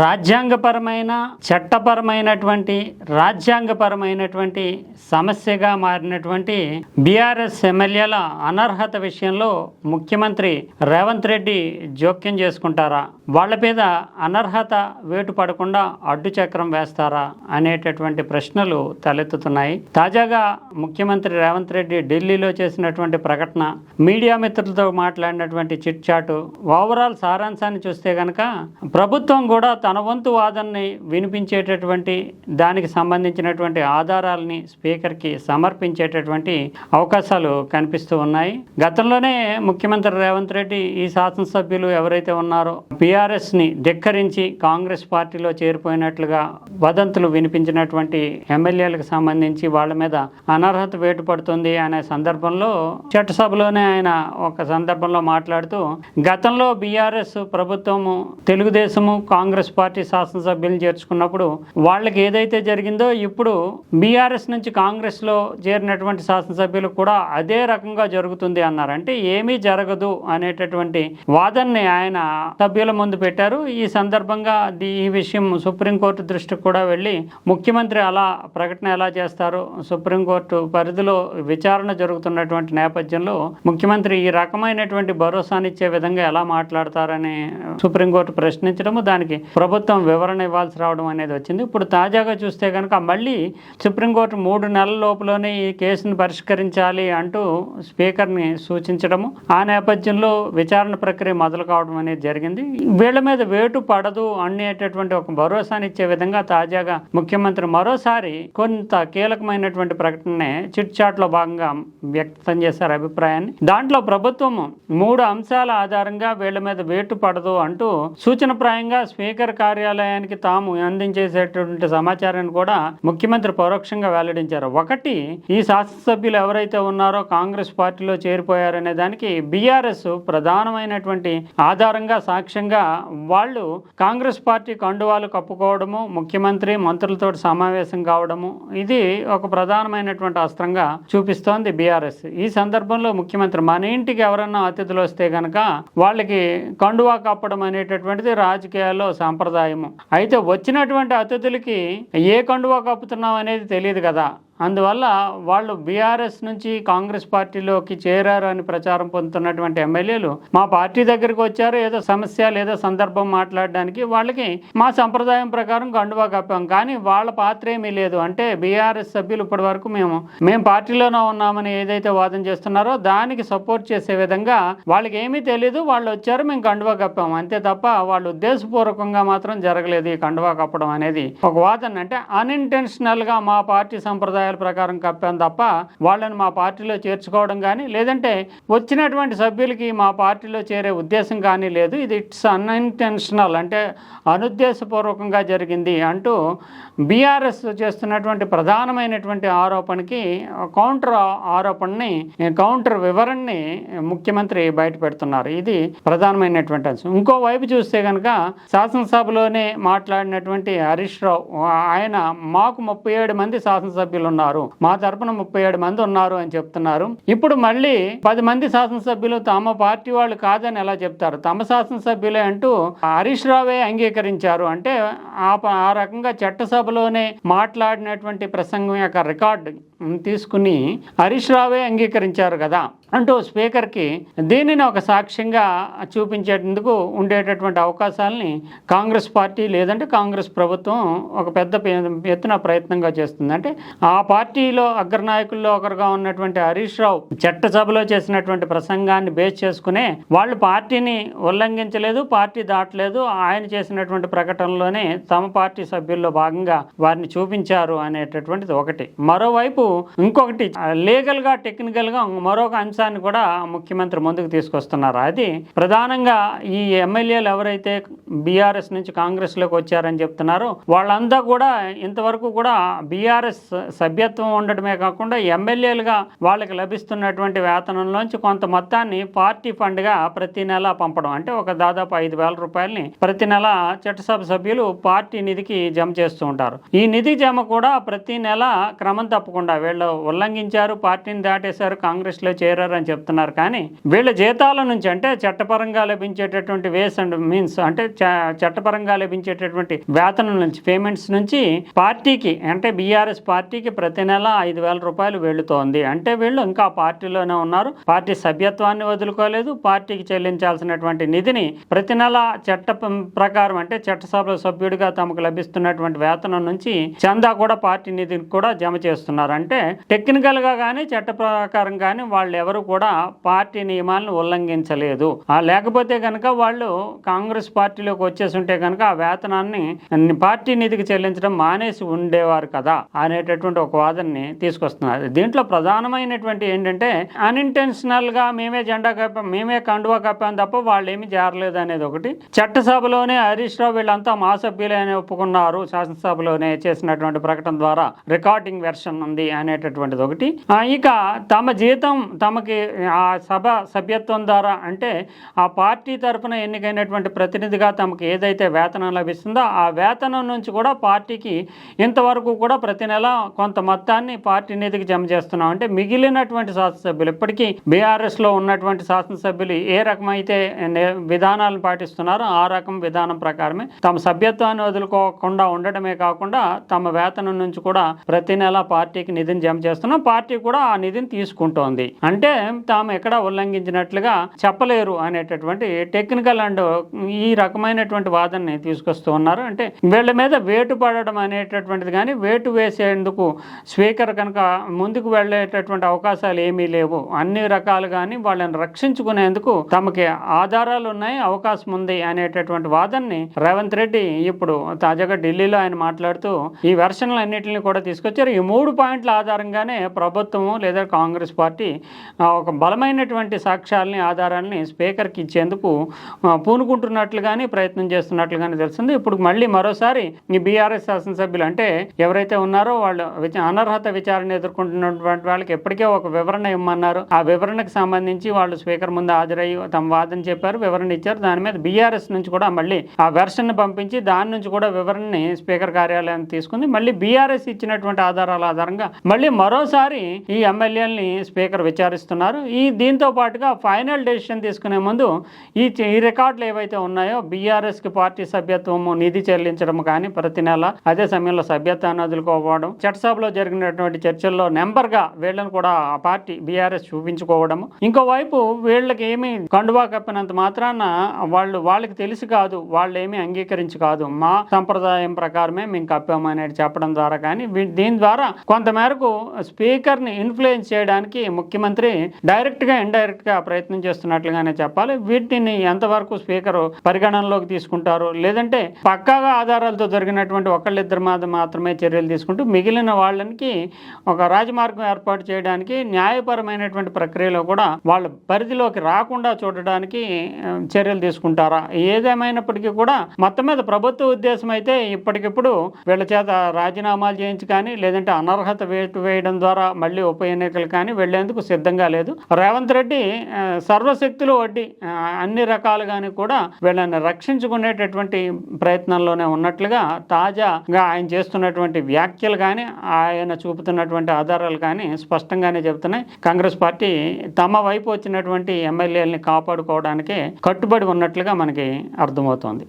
రాజ్యాంగపరమైన చట్టపరమైనటువంటి రాజ్యాంగపరమైనటువంటి సమస్యగా మారినటువంటి బీఆర్ఎస్ ఎమ్మెల్యేల అనర్హత విషయంలో ముఖ్యమంత్రి రేవంత్ రెడ్డి జోక్యం చేసుకుంటారా? వాళ్ళ మీద అనర్హత వేటు పడకుండా అడ్డు చక్రం వేస్తారా అనేటటువంటి ప్రశ్నలు తలెత్తుతున్నాయి. తాజాగా ముఖ్యమంత్రి రేవంత్ రెడ్డి ఢిల్లీలో చేసినటువంటి ప్రకటన మీడియా మిత్రులతో మాట్లాడినటువంటి చిట్ చాటు ఓవరాల్ సారాంశాన్ని చూస్తే కనుక ప్రభుత్వం కూడా తన వంతు వాదనని వినిపించేటటువంటి దానికి సంబంధించినటువంటి ఆధారాలని స్పీకర్కి సమర్పించేటటువంటి అవకాశాలు కనిపిస్తూ ఉన్నాయి. గతంలోనే ముఖ్యమంత్రి రేవంత్ రెడ్డి ఈ శాసనసభ్యులు ఎవరైతే ఉన్నారో బీఆర్ఎస్ని ధిక్కరించి కాంగ్రెస్ పార్టీలో చేరిపోయినట్లుగా వదంతులు వినిపించినటువంటి ఎమ్మెల్యేలకు సంబంధించి వాళ్ళ మీద అనర్హత వేటు పడుతుంది అనే సందర్భంలో చట్టసభలోనే ఆయన ఒక సందర్భంలో మాట్లాడుతూ గతంలో బీఆర్ఎస్ ప్రభుత్వము తెలుగుదేశము కాంగ్రెస్ పార్టీ శాసనసభ్యులను చేర్చుకున్నప్పుడు వాళ్ళకి ఏదైతే జరిగిందో ఇప్పుడు బీఆర్ఎస్ నుంచి కాంగ్రెస్లో చేరినటువంటి శాసనసభ్యులు కూడా అదే రకంగా జరుగుతుంది అన్నారు. అంటే ఏమీ జరగదు అనేటటువంటి వాదనని ఆయన సభ్యుల ముందు పెట్టారు. ఈ సందర్భంగా ఈ విషయం సుప్రీంకోర్టు దృష్టికి కూడా వెళ్ళి ముఖ్యమంత్రి అలా ప్రకటన ఎలా చేస్తారు? సుప్రీంకోర్టు పరిధిలో విచారణ జరుగుతున్నటువంటి నేపథ్యంలో ముఖ్యమంత్రి ఈ రకమైనటువంటి భరోసానిచ్చే విధంగా ఎలా మాట్లాడతారని సుప్రీంకోర్టు ప్రశ్నించడము దానికి ప్రభుత్వం వివరణ ఇవ్వాల్సి రావడం అనేది వచ్చింది. ఇప్పుడు తాజాగా చూస్తే కనుక మళ్ళీ సుప్రీంకోర్టు మూడు నెలల లోపలనే ఈ కేసును పరిష్కరించాలి అంటూ స్పీకర్ని సూచించడము ఆ నేపథ్యంలో విచారణ ప్రక్రియ మొదలు కావడం అనేది జరిగింది. వీళ్ళ మీద వేటు పడదు అనేటటువంటి ఒక భరోసానిచ్చే విధంగా తాజాగా ముఖ్యమంత్రి మరోసారి కొంత కీలకమైనటువంటి ప్రకటననే చిట్ చాట్లో భాగంగా వ్యక్తం చేశారు అభిప్రాయాన్ని. దాంట్లో ప్రభుత్వం మూడు అంశాల ఆధారంగా వీళ్ళ మీద వేటు పడదు అంటూ సూచనప్రాయంగా స్పీకర్ కార్యాలయానికి తాము అందించేసేటువంటి సమాచారాన్ని కూడా ముఖ్యమంత్రి పరోక్షంగా వెల్లడించారు. ఒకటి ఈ శాసనసభ్యులు ఎవరైతే ఉన్నారో కాంగ్రెస్ పార్టీలో చేరిపోయారనే దానికి బీఆర్ఎస్ ప్రధానమైనటువంటి ఆధారంగా సాక్ష్యంగా వాళ్ళు కాంగ్రెస్ పార్టీ కండువాలు కప్పుకోవడము ముఖ్యమంత్రి మంత్రులతో సమావేశం కావడము ఇది ఒక ప్రధానమైనటువంటి అస్త్రంగా చూపిస్తోంది బీఆర్ఎస్. ఈ సందర్భంలో ముఖ్యమంత్రి మన ఇంటికి ఎవరన్నా అతిథులు వస్తే గనక వాళ్ళకి కండువా కప్పడం అనేటటువంటిది రాజకీయాల్లో సాంప్రదాయము. అయితే వచ్చినటువంటి అతిథులకి ఏ కండువా కప్పుతున్నాం అనేది తెలియదు కదా. అందువల్ల వాళ్ళు బీఆర్ఎస్ నుంచి కాంగ్రెస్ పార్టీలోకి చేరారు అని ప్రచారం పొందుతున్నటువంటి ఎమ్మెల్యేలు మా పార్టీ దగ్గరికి వచ్చారు ఏదో సమస్య లేదా సందర్భం మాట్లాడడానికి వాళ్ళకి మా సంప్రదాయం ప్రకారం గండువా కప్పాం. కానీ వాళ్ళ పాత్ర ఏమీ లేదు. అంటే బీఆర్ఎస్ సభ్యులు ఇప్పటి వరకు మేము మేము పార్టీలోనే ఉన్నామని ఏదైతే వాదన చేస్తున్నారో దానికి సపోర్ట్ చేసే విధంగా వాళ్ళకి ఏమీ తెలియదు వాళ్ళు వచ్చారు మేము కండువా కప్పాం. అంతే తప్ప వాళ్ళు ఉద్దేశపూర్వకంగా మాత్రం జరగలేదు ఈ కండువా కప్పడం అనేది. ఒక వాదన అంటే అన్ఇంటెన్షనల్గా మా పార్టీ సంప్రదాయాలు ప్రకారం కప్పాం తప్ప వాళ్ళని మా పార్టీలో చేర్చుకోవడం కానీ లేదంటే వచ్చినటువంటి సభ్యులకి మా పార్టీలో చేరే ఉద్దేశం కానీ లేదు. ఇది ఇట్స్ అన్ఇంటెన్షనల్ అంటే అనుద్దేశపూర్వకంగా జరిగింది అంటూ బీఆర్ఎస్ చేస్తున్నటువంటి ప్రధానమైనటువంటి ఆరోపణకి కౌంటర్ ఆరోపణని కౌంటర్ వివరణని ముఖ్యమంత్రి బయట పెడుతున్నారు. ఇది ప్రధానమైనటువంటి అంశం. ఇంకోవైపు చూస్తే కనుక శాసనసభలోనే మాట్లాడినటువంటి హరీష్ రావు ఆయన మాకు ముప్పై ఏడు మంది శాసనసభ్యులు ఉన్నారు. మా తరపున ముప్పై ఏడు మంది ఉన్నారు అని చెప్తున్నారు. ఇప్పుడు మళ్ళీ పది మంది శాసనసభ్యులు తమ పార్టీ వాళ్ళు కాదని ఎలా చెప్తారు? తమ శాసనసభ్యులే అంటూ హరీష్ రావే అంగీకరించారు. అంటే ఆ ప- ఆ రకంగా చట్టసభలోనే మాట్లాడినటువంటి ప్రసంగం యొక్క రికార్డు తీసుకుని హరీష్ రావే అంగీకరించారు కదా అంటూ స్పీకర్కి దీనిని ఒక సాక్ష్యంగా చూపించేందుకు ఉండేటటువంటి అవకాశాలని కాంగ్రెస్ పార్టీ లేదంటే కాంగ్రెస్ ప్రభుత్వం ఒక పెద్ద ఎత్తున ప్రయత్నంగా చేస్తుంది. అంటే ఆ పార్టీలో అగ్రనాయకుల్లో ఒకరుగా ఉన్నటువంటి హరీష్ రావు చట్టసభలో చేసినటువంటి ప్రసంగాన్ని బేస్ చేసుకునే వాళ్ళు పార్టీని ఉల్లంఘించలేదు పార్టీ దాటలేదు. ఆయన చేసినటువంటి ప్రకటనలోనే తమ పార్టీ సభ్యుల్లో భాగంగా వారిని చూపించారు అనేటటువంటిది ఒకటి. మరోవైపు ఇంకొకటి లీగల్గా టెక్నికల్గా మరొక అంశాన్ని కూడా ముఖ్యమంత్రి ముందుకు తీసుకొస్తున్నారు. అది ప్రధానంగా ఈ ఎమ్మెల్యేలు ఎవరైతే బీఆర్ఎస్ నుంచి కాంగ్రెస్లోకి వచ్చారని చెప్తున్నారో వాళ్ళంతా కూడా ఇంతవరకు కూడా బీఆర్ఎస్ సభ్యత్వం ఉండటమే కాకుండా ఎమ్మెల్యేలుగా వాళ్ళకి లభిస్తున్నటువంటి వేతనంలోంచి కొంత మొత్తాన్ని పార్టీ ఫండ్గా ప్రతి నెల పంపడం. అంటే ఒక దాదాపు ఐదు వేల రూపాయలని ప్రతి నెల చట్టసభ సభ్యులు పార్టీ నిధికి జమ చేస్తూ ఉంటారు. ఈ నిధి జమ కూడా ప్రతి నెల క్రమం తప్పకుండా వీళ్ళు ఉల్లంఘించారు పార్టీని దాటేశారు కాంగ్రెస్లో చేరారు అని చెప్తున్నారు. కానీ వీళ్ళ జీతాల నుంచి అంటే చట్టపరంగా లభించేటటువంటి వేస్ అండ్ మీన్స్ అంటే చ- చట్టపరంగా లభించేటటువంటి వేతనం నుంచి పేమెంట్స్ నుంచి పార్టీకి అంటే బీఆర్ఎస్ పార్టీకి ప్రతి నెల ఐదు వేల రూపాయలు వెళుతోంది. అంటే వీళ్ళు ఇంకా పార్టీలోనే ఉన్నారు. పార్టీ సభ్యత్వాన్ని వదులుకోలేదు. పార్టీకి చెల్లించాల్సినటువంటి నిధిని ప్రతి నెల చట్ట ప్రకారం అంటే చట్టసభ సభ్యుడిగా తమకు లభిస్తున్నటువంటి వేతనం నుంచి చందా కూడా పార్టీ నిధిని కూడా జమ చేస్తున్నారు. అంటే టెక్నికల్ టెక్నికల్గా కానీ చట్ట ప్రకారం కానీ వాళ్ళు ఎవరు కూడా పార్టీ నియమాలను ఉల్లంఘించలేదు. ఆ లేకపోతే కనుక వాళ్ళు కాంగ్రెస్ పార్టీలోకి వచ్చేసి ఉంటే కనుక ఆ వేతనాన్ని పార్టీ నిధికి చెల్లించడం మానేసి ఉండేవారు కదా అనేటటువంటి ఒక వాదనని తీసుకొస్తున్నారు. దీంట్లో ప్రధానమైనటువంటి ఏంటంటే అన్ఇంటెన్షనల్గా మేమే జెండా కప్పాం మేమే కండువా కప్పాం తప్ప వాళ్ళు ఏమి చేరలేదు అనేది ఒకటి. చట్టసభలోనే హరీష్ రావు వీళ్ళంతా మా సభ్యులే అని ఒప్పుకున్నారు. శాసనసభలోనే చేసినటువంటి ప్రకటన ద్వారా రికార్డింగ్ వెర్షన్ ఉంది అనేటటువంటిది ఒకటి. ఇక తమ జీతం తమకి ఆ సభ సభ్యత్వం ద్వారా అంటే ఆ పార్టీ తరపున ఎన్నికైనటువంటి ప్రతినిధిగా తమకు ఏదైతే వేతనం లభిస్తుందో ఆ వేతనం నుంచి కూడా పార్టీకి ఇంతవరకు కూడా ప్రతి నెల కొంత మొత్తాన్ని పార్టీ నిధికి జమ చేస్తున్నాం. అంటే మిగిలినటువంటి శాసనసభ్యులు ఇప్పటికీ బీఆర్ఎస్లో ఉన్నటువంటి శాసనసభ్యులు ఏ రకమైతే విధానాలను పాటిస్తున్నారో ఆ రకం విధానం ప్రకారమే తమ సభ్యత్వాన్ని వదులుకోకుండా ఉండటమే కాకుండా తమ వేతనం నుంచి కూడా ప్రతి నెల పార్టీకి నిధిని జమ చేస్తున్నాం పార్టీ కూడా ఆ నిధిని తీసుకుంటోంది. అంటే తాము ఎక్కడ ఉల్లంఘించినట్లుగా చెప్పలేరు అనేటటువంటి టెక్నికల్ అండ్ ఈ రకమైనటువంటి వాదనని తీసుకొస్తూ ఉన్నారు. అంటే వీళ్ళ మీద వేటు పడడం అనేటటువంటిది కానీ వేటు వేసేందుకు స్పీకర్ కనుక ముందుకు వెళ్ళేటటువంటి అవకాశాలు ఏమీ లేవు. అన్ని రకాలు కానీ వాళ్ళని రక్షించుకునేందుకు తమకి ఆధారాలు ఉన్నాయి అవకాశం ఉంది అనేటటువంటి వాదనని రేవంత్ రెడ్డి ఇప్పుడు తాజాగా ఢిల్లీలో ఆయన మాట్లాడుతూ ఈ వెర్షన్లు అన్నింటిని కూడా తీసుకొచ్చారు. ఈ మూడు పాయింట్ల ఆధారంగానే ప్రభుత్వము లేదా కాంగ్రెస్ పార్టీ ఒక బలమైనటువంటి సాక్ష్యాలని ఆధారాలని స్పీకర్కి ఇచ్చేందుకు పూనుకుంటున్నట్లుగానే ప్రయత్నం చేస్తున్నట్లుగానే తెలుస్తుంది. ఇప్పుడు మళ్ళీ మరోసారి ఈ బీఆర్ఎస్ శాసనసభ్యులు అంటే ఎవరైతే ఉన్నారో వాళ్ళు అనర్హత విచారణ ఎదుర్కొంటున్నటువంటి వాళ్ళకి ఎప్పటికే ఒక వివరణ ఇమ్మన్నారు. ఆ వివరణకు సంబంధించి వాళ్ళు స్పీకర్ ముందు హాజరయ్యి తమ వాదన చెప్పారు వివరణ ఇచ్చారు. దాని మీద బీఆర్ఎస్ నుంచి కూడా మళ్ళీ ఆ వెర్షన్ పంపించి దాని నుంచి కూడా వివరణని స్పీకర్ కార్యాలయం తీసుకుంది. మళ్ళీ బీఆర్ఎస్ ఇచ్చినటువంటి ఆధారాల ఆధారంగా మళ్ళీ మరోసారి ఈ ఎమ్మెల్యేలని స్పీకర్ విచారిస్తున్నారు. ఈ దీంతో పాటుగా ఫైనల్ డెసిషన్ తీసుకునే ముందు ఈ ఈ రికార్డులు ఏవైతే ఉన్నాయో బీఆర్ఎస్కి పార్టీ సభ్యత్వము నిధి చెల్లించడం కానీ ప్రతి నెల అదే సమయంలో సభ్యత్వాన్ని వదులుకోవడం చట్టసభలో జరిగినటువంటి చర్చల్లో నెంబర్గా వీళ్ళని కూడా ఆ పార్టీ బీఆర్ఎస్ చూపించుకోవడం ఇంకోవైపు వీళ్ళకి ఏమి కండువా కప్పినంత మాత్రాన వాళ్ళు వాళ్ళకి తెలిసి కాదు వాళ్ళు ఏమీ అంగీకరించి కాదు. మా సంప్రదాయం ప్రకారమే మేము కప్పాము అనేది చెప్పడం ద్వారా కానీ దీని ద్వారా కొంతమేర స్పీకర్ని ఇన్ఫ్లుయెన్స్ చేయడానికి ముఖ్యమంత్రి డైరెక్ట్గా గా ప్రయత్నం చేస్తున్నట్లుగానే చెప్పాలి. వీటిని ఎంతవరకు స్పీకర్ పరిగణనలోకి తీసుకుంటారు? లేదంటే పక్కాగా ఆధారాలతో దొరికినటువంటి ఒకళ్ళిద్దరు మీద మాత్రమే చర్యలు తీసుకుంటూ మిగిలిన వాళ్ళకి ఒక రాజమార్గం ఏర్పాటు చేయడానికి న్యాయపరమైనటువంటి ప్రక్రియలో కూడా వాళ్ళ పరిధిలోకి రాకుండా చూడడానికి చర్యలు తీసుకుంటారా? ఏదేమైనప్పటికీ కూడా మొత్తం మీద ప్రభుత్వ ఉద్దేశం అయితే ఇప్పటికిప్పుడు వీళ్ళ చేత రాజీనామాలు చేయించి కానీ లేదంటే అనర్హత వేటు వేయడం ద్వారా మళ్ళీ ఉప ఎన్నికలు కానీ వెళ్ళేందుకు సిద్ధంగా లేదు. రేవంత్ రెడ్డి సర్వశక్తులు వడ్డీ అన్ని రకాలుగాని కూడా వీళ్ళని రక్షించుకునేటటువంటి ప్రయత్నంలోనే ఉన్నట్లుగా తాజాగా ఆయన చేస్తున్నటువంటి వ్యాఖ్యలు కానీ ఆయన చూపుతున్నటువంటి ఆధారాలు కానీ స్పష్టంగానే చెబుతున్నాయి. కాంగ్రెస్ పార్టీ తమ వైపు వచ్చినటువంటి ఎమ్మెల్యేలని కాపాడుకోవడానికి కట్టుబడి ఉన్నట్లుగా మనకి అర్థమవుతోంది.